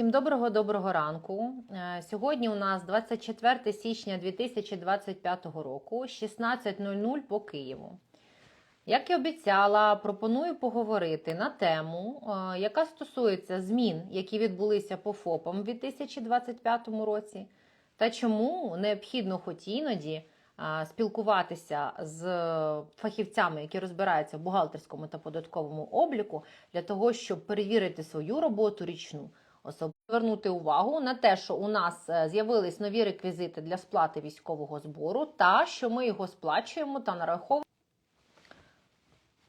Всім доброго доброго ранку. Е, Сьогодні у нас 24 січня 2025 року, 16.00 по Києву. Як і обіцяла, пропоную поговорити на тему, е, яка стосується змін, які відбулися по ФОПам у 2025 році, та чому необхідно хоч іноді е, спілкуватися з фахівцями, які розбираються в бухгалтерському та податковому обліку, для того, щоб перевірити свою роботу річну. Особливо звернути увагу на те, що у нас е, з'явились нові реквізити для сплати військового збору, та що ми його сплачуємо та нараховуємо.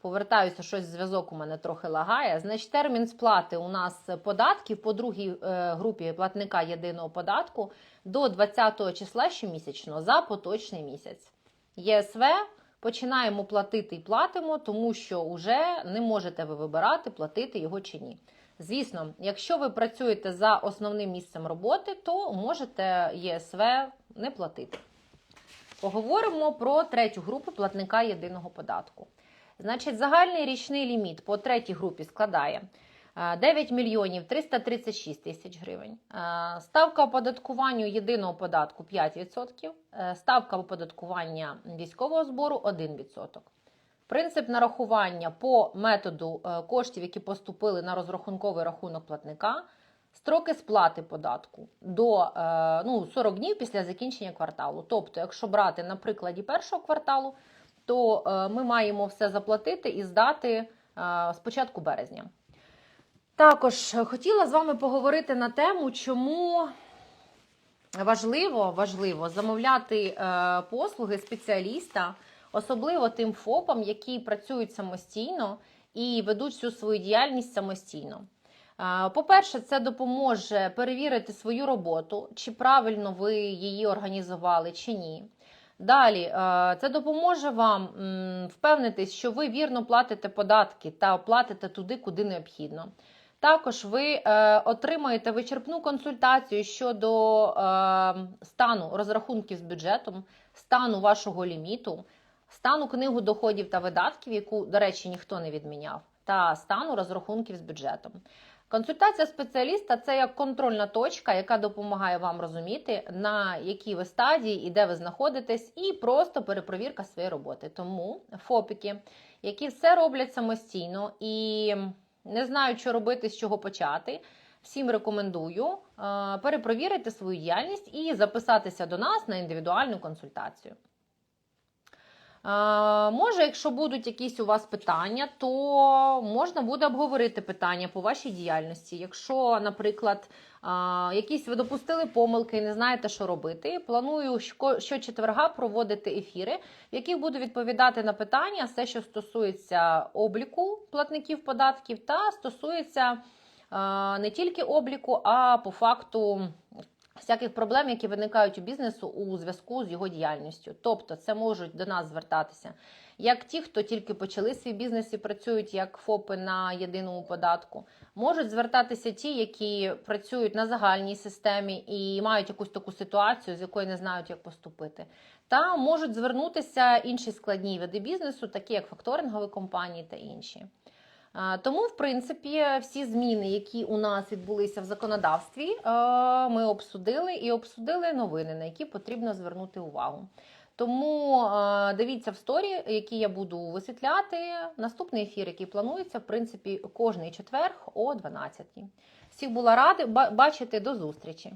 Повертаюся, щось зв'язок у мене трохи лагає. Значить, термін сплати у нас податків по другій е, групі платника єдиного податку до 20 числа щомісячно за поточний місяць. ЄСВ починаємо платити і платимо, тому що вже не можете ви вибирати, платити його чи ні. Звісно, якщо ви працюєте за основним місцем роботи, то можете ЄСВ не платити. Поговоримо про третю групу платника єдиного податку. Значить, загальний річний ліміт по третій групі складає е, 9 мільйонів 336 тисяч гривень. Е, Ставка оподаткування єдиного податку 5%, е, ставка оподаткування військового збору 1%. Принцип нарахування по методу е, коштів, які поступили на розрахунковий рахунок платника, строки сплати податку до е, ну, 40 днів після закінчення кварталу. Тобто, якщо брати на прикладі першого кварталу, то е, ми маємо все заплатити і здати е, з початку березня. Також хотіла з вами поговорити на тему, чому важливо, важливо замовляти послуги спеціаліста, особливо тим ФОПам, які працюють самостійно і ведуть всю свою діяльність самостійно. По-перше, це допоможе перевірити свою роботу, чи правильно ви її організували, чи ні. Далі, це допоможе вам впевнитись, що ви вірно платите податки та платите туди, куди необхідно. Також ви е, отримаєте вичерпну консультацію щодо е, стану розрахунків з бюджетом, стану вашого ліміту, стану книгу доходів та видатків, яку, до речі, ніхто не відміняв, та стану розрахунків з бюджетом. Консультація спеціаліста це як контрольна точка, яка допомагає вам розуміти, на якій ви стадії і де ви знаходитесь, і просто перепровірка своєї роботи. Тому ФОПіки, які все роблять самостійно і не знають, що робити, з чого почати. Всім рекомендую е, перепровірити свою діяльність і записатися до нас на індивідуальну консультацію. Е, Може, якщо будуть якісь у вас питання, то можна буде обговорити питання по вашій діяльності. Якщо, наприклад, е, якісь ви допустили помилки і не знаєте, що робити, планую щочетверга проводити ефіри, в яких буду відповідати на питання, все, що стосується обліку платників податків, та стосується е, не тільки обліку, а по факту всяких проблем, які виникають у бізнесу у зв'язку з його діяльністю. Тобто, це можуть до нас звертатися як ті, хто тільки почали свій бізнес і працюють як ФОПи на єдиному податку, можуть звертатися ті, які працюють на загальній системі і мають якусь таку ситуацію, з якої не знають, як поступити. Та можуть звернутися інші складні види бізнесу, такі як факторингові компанії та інші. Тому, в принципі, всі зміни, які у нас відбулися в законодавстві, е, ми обсудили і обсудили новини, на які потрібно звернути увагу. Тому е, дивіться в сторі, які я буду висвітляти. Наступний ефір, який планується, в принципі, кожний четверг о 12. Всіх була рада бачити. До зустрічі!